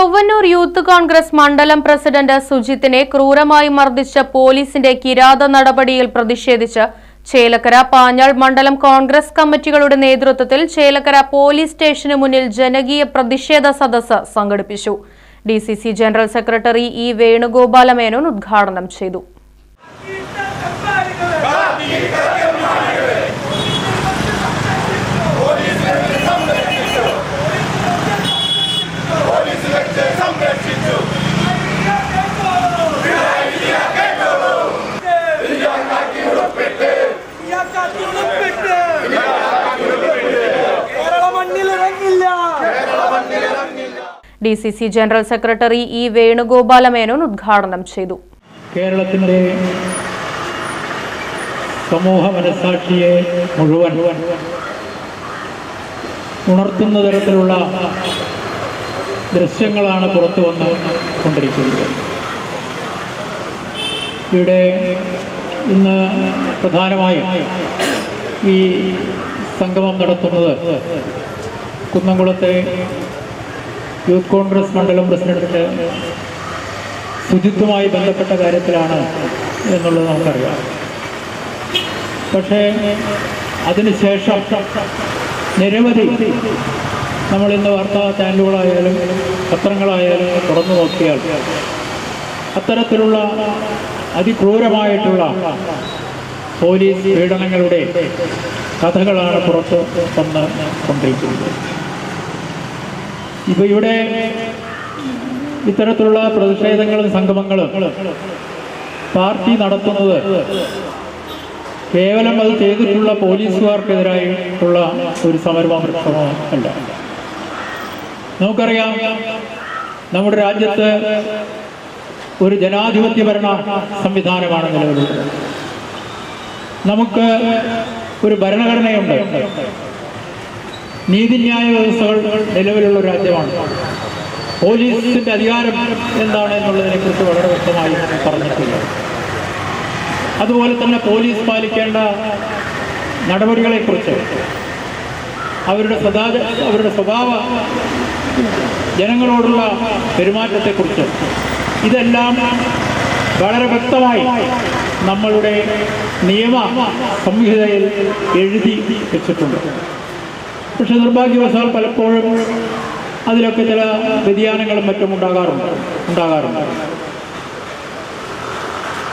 Chowwannur youth Congress മണ്ഡലം president സുജിത്തിനെ ക്രൂരമായി മർദ്ദിച്ച പോലീസിന്റെ കിരാത നടപടിയിൽ പ്രതിഷേധിച്ച് ചേലക്കര പാഞ്ഞാൾ മണ്ഡലം കോൺഗ്രസ് കമ്മിറ്റികളുടെ നേതൃത്വത്തിൽ ചേലക്കര പോലീസ് സ്റ്റേഷന് മുന്നിൽ ജനകീയ പ്രതിഷേധ സദസ്സ് സംഘടിപ്പിച്ചു. D general secretary E Venugopala Menon ഉദ്ഘാടനം ചെയ്തു. D C C general secretary E Venugopala Menon ഉദ്ഘാടനം ചെയ്തു. കേരളത്തിന്റെ സമൂഹ മനസാക്ഷിയെ മുഴുവൻ ഉണർത്തുന്ന തരത്തിലുള്ള ദൃശ്യങ്ങളാണ് പുറത്തു വന്ന് കൊണ്ടിരിക്കുന്നത്. ഇവിടെ ഇന്ന് പ്രധാനമായും ഈ സംഗമം നടത്തുന്നത് കുന്നംകുളത്തെ യൂത്ത് കോൺഗ്രസ് മണ്ഡലം പ്രസിഡന്റിന്റെ ശുചിത്വമായി ബന്ധപ്പെട്ട കാര്യത്തിലാണ് എന്നുള്ളത് നമുക്കറിയാം. പക്ഷേ അതിനുശേഷം നിരവധി നമ്മൾ ഇന്ന് വാർത്താ ചാനലുകളായാലും പത്രങ്ങളായാലും തുറന്നു നോക്കിയാൽ അത്തരത്തിലുള്ള അതിക്രൂരമായിട്ടുള്ള പോലീസ് പീഡനങ്ങളുടെ കഥകളാണ് പുറത്ത് വന്ന് കൊണ്ടിരിക്കുന്നത്. ഇപ്പൊ ഇവിടെ ഇത്തരത്തിലുള്ള പ്രതിഷേധങ്ങളും സംഗമങ്ങളും പാർട്ടി നടത്തുന്നത് കേവലം അത് ചെയ്തിട്ടുള്ള പോലീസുകാർക്കെതിരായിട്ടുള്ള ഒരു സമരമോ അല്ല. നമുക്കറിയാം നമ്മുടെ രാജ്യത്ത് ഒരു ജനാധിപത്യ ഭരണ സംവിധാനമാണ് നിലവിലുള്ളത്. നമുക്ക് ഒരു ഭരണഘടനയുണ്ട്. നീതിന്യായ വ്യവസ്ഥകൾ നിലവിലുള്ള ഒരു രാജ്യമാണ്. പോലീസിന്റെ അധികാരം എന്താണ് എന്നുള്ളതിനെ കുറിച്ച് വളരെ വ്യക്തമായി പറഞ്ഞിട്ടില്ല. അതുപോലെ തന്നെ പോലീസ് പാലിക്കേണ്ട നടപടികളെക്കുറിച്ച് അവരുടെ സദാ അവരുടെ സ്വഭാവ ജനങ്ങളോടുള്ള പെരുമാറ്റത്തെക്കുറിച്ച് ഇതെല്ലാം വളരെ വ്യക്തമായി നമ്മളുടെ നിയമ സംഹിതയിൽ എഴുതി വെച്ചിട്ടുണ്ട്. പക്ഷെ നിർഭാഗ്യവശാൽ പലപ്പോഴും അതിലൊക്കെ ചില വ്യതിയാനങ്ങളും മറ്റും ഉണ്ടാകാറുണ്ട് ഉണ്ടാകാറുണ്ട്.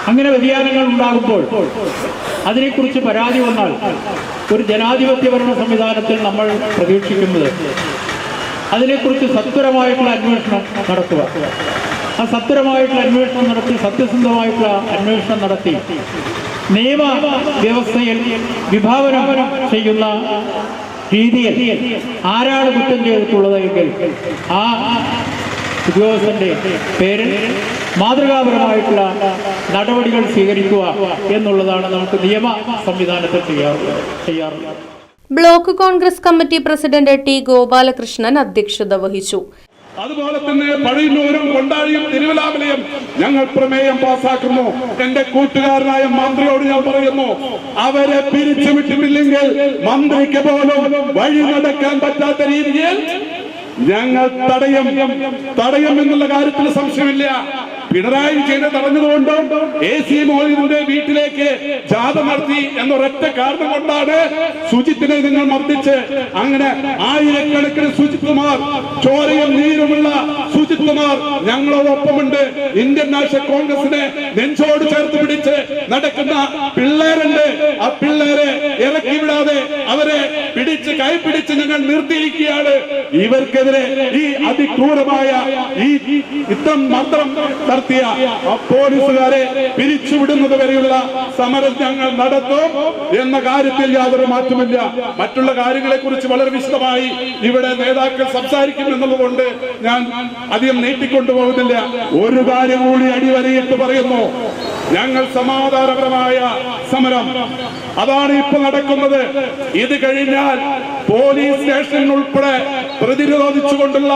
അങ്ങനെ വ്യതിയാനങ്ങൾ ഉണ്ടാകുമ്പോൾ അതിനെക്കുറിച്ച് പരാതി വന്നാൽ ഒരു ജനാധിപത്യ ഭരണ സംവിധാനത്തിൽ നമ്മൾ പ്രതീക്ഷിക്കുന്നത് അതിനെക്കുറിച്ച് സത്വരമായിട്ടുള്ള അന്വേഷണം നടത്തുക. ആ സത്വരമായിട്ടുള്ള അന്വേഷണം നടത്തി സത്യസന്ധമായിട്ടുള്ള അന്വേഷണം നടത്തി. നിയമ വ്യവസ്ഥയിൽ വിഭാവനം ചെയ്യുന്ന രീതിയിൽ ആരാണ് കുറ്റം ചെയ്തിട്ടുള്ളത് എങ്കിൽ ആ ഉദ്യോഗസ്ഥന്റെ പേരിൽ മാതൃകാപരമായിട്ടുള്ള നടപടികൾ സ്വീകരിക്കുക എന്നുള്ളതാണ് നമുക്ക് നിയമ സംവിധാനത്തിൽ ചെയ്യാറുള്ളത് ചെയ്യാറുള്ളത്. Block Congress committee president T Gopalakrishnan അധ്യക്ഷത വഹിച്ചു. അതുപോലെ തന്നെ പഴയന്നൂരും കൊണ്ടാഴിയും തിരുവല്ലാമലയും ഞങ്ങൾ പ്രമേയം പാസാക്കുന്നു എന്റെ കൂട്ടുകാരനായ മന്ത്രിയോട് ഞാൻ പറയുന്നു അവരെ പിരിച്ചുവിട്ടിട്ടില്ലെങ്കിൽ മന്ത്രിക്ക് പോലും വഴി നടക്കാൻ പറ്റാത്ത രീതിയിൽ ഞങ്ങൾ തടയും. തടയും എന്നുള്ള കാര്യത്തിൽ സംശയമില്ല. പിണറായി വിജയനെ തടഞ്ഞതുകൊണ്ട് എ സി മോദിന്റെ വീട്ടിലേക്ക് ജാഥ നടത്തി എന്നൊരൊറ്റ കാരണം കൊണ്ടാണ് സുജിത്തിനെ നിങ്ങൾ മർദ്ദിച്ച്. അങ്ങനെ ആയിരക്കണക്കിന് സുജിത്കുമാർ ചോരയും നീരുമുള്ള സുജിത്കുമാർ ഞങ്ങളോടൊപ്പമുണ്ട്. ഇന്ത്യൻ നാഷണൽ കോൺഗ്രസിനെ നെഞ്ചോട് ചേർത്ത് പിടിച്ച് നടക്കുന്ന പിള്ളേരുണ്ട്. ആ പിള്ളേരെ പിടിച്ച് നിങ്ങൾ നിർത്തിയിരിക്കുകയാണ്. ഇവർക്കെതിരെ ഈ അതിക്രൂരമായ ഈ യുദ്ധം മന്ത്രം നടത്തിയ പോലീസുകാരെ പിരിച്ചുവിടുന്നത് വരെയുള്ള സമരം ഞങ്ങൾ നടത്തും എന്ന കാര്യത്തിൽ യാതൊരു മാറ്റമില്ല മറ്റുള്ള കാര്യങ്ങളെ കുറിച്ച് വളരെ വിശദമായി ഇവിടെ നേതാക്കൾ സംസാരിക്കും എന്നുള്ളതുകൊണ്ട് ഞാൻ അധികം നീട്ടിക്കൊണ്ടുപോകുന്നില്ല. ഒരു കാര്യം കൂടി അടിവരയിട്ട് പറയുന്നു. ഞങ്ങൾ സമാധാനപരമായ സമരം. അതാണ് ഇപ്പൊ നടക്കുന്നത്. ഇത് കഴിഞ്ഞാൽ പോലീസ് സ്റ്റേഷൻ ഉൾപ്പെടെ പ്രതിരോധിച്ചുകൊണ്ടുള്ള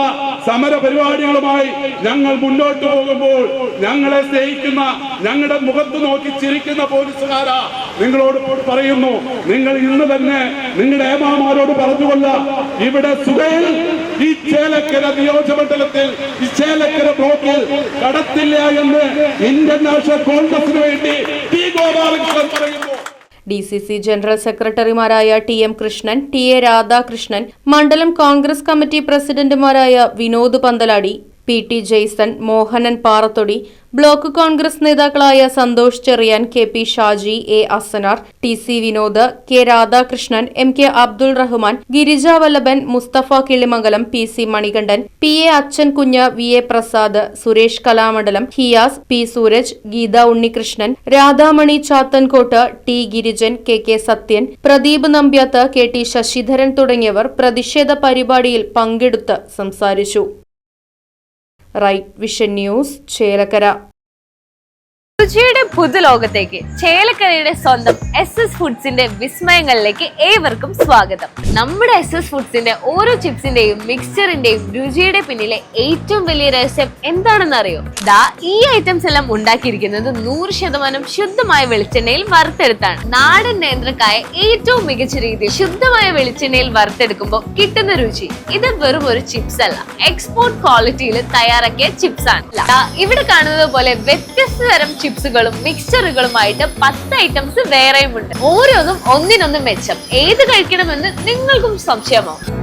സമര പരിപാടികളുമായി ഞങ്ങൾ മുന്നോട്ട് പോകുമ്പോൾ ഞങ്ങളെ സ്നേഹിക്കുന്ന ഞങ്ങളുടെ മുഖത്ത് നോക്കി ചിരിക്കുന്ന പോലീസുകാരാ നിങ്ങളോട് പറയുന്നു. നിങ്ങൾ ഇന്ന് തന്നെ നിങ്ങളുടെ ഏമാമാരോട് പറഞ്ഞുകൊള്ള ഇവിടെ സുഖയിൽ ഈ ചേലക്കര നിയോജകമണ്ഡലത്തിൽ കടത്തില്ല എന്ന് ഇന്ത്യൻ നാഷണൽ കോൺഗ്രസിന് വേണ്ടി ടി ഗോപാലകൃഷ്ണൻ പറയുന്നു. ഡി സി സി ജനറൽ സെക്രട്ടറിമാരായ T M Krishnan T A Radhakrishnan മണ്ഡലം കോൺഗ്രസ് കമ്മിറ്റി പ്രസിഡന്റുമാരായ Vinod Panthaladi P T Jaison Mohanan Parathodi block Congress നേതാക്കളായ Santhosh Cherian K P Shaji A Asanar T C Vinod K Radhakrishnan M K Abdul Rahman Girija Vallabhan Musthafa Kilimangalam P C Manikandan P A Achan Kunju V A Prasad Suresh Kalamandalam Hiyas P Sooraj Geetha Unnikrishnan Radhamani Chathankottu T Girijan K K Sathyan Pradeep Nambiath K T Sasidharan തുടങ്ങിയവർ പ്രതിഷേധ പരിപാടിയിൽ പങ്കെടുത്ത് സംസാരിച്ചു. Right Vision News Chelakkara. രുചിയുടെ പുതുലോകത്തേക്ക് ചേലക്കരയുടെ സ്വന്തം S S ഫുഡ്സിന്റെ വിസ്മയങ്ങളിലേക്ക് ഏവർക്കും സ്വാഗതം. നമ്മുടെ എസ് എസ് ഫുഡ്സിന്റെ ഓരോ ചിപ്സിന്റെയും മിക്സ്ചറിന്റെയും രുചിയുടെ പിന്നിലെ ഏറ്റവും വലിയ രഹസ്യം എന്താണെന്ന് അറിയോ ദാ ഈ ഐറ്റംസ് എല്ലാം ഉണ്ടാക്കിയിരിക്കുന്നത് നൂറ് ശതമാനം ശുദ്ധമായ വെളിച്ചെണ്ണയിൽ വറുത്തെടുത്താണ്. നാടൻ നേന്ത്രക്കായ ഏറ്റവും മികച്ച രീതിയിൽ ശുദ്ധമായ വെളിച്ചെണ്ണയിൽ വറുത്തെടുക്കുമ്പോൾ കിട്ടുന്ന രുചി. ഇത് വെറും ഒരു ചിപ്സ് അല്ല എക്സ്പോർട്ട് ക്വാളിറ്റിയിൽ തയ്യാറാക്കിയ ചിപ്സ് ആണ് ഇവിടെ കാണുന്നത് പോലെ വ്യത്യസ്ത തരം ചിപ്സുകളും മിക്സ്ചറുകളുമായിട്ട് പത്ത് ഐറ്റംസ് വേറെയും ഉണ്ട്. ഓരോന്നും ഒന്നിനൊന്നും മെച്ചം. ഏത് കഴിക്കണമെന്ന് നിങ്ങൾക്കും സംശയമാവും.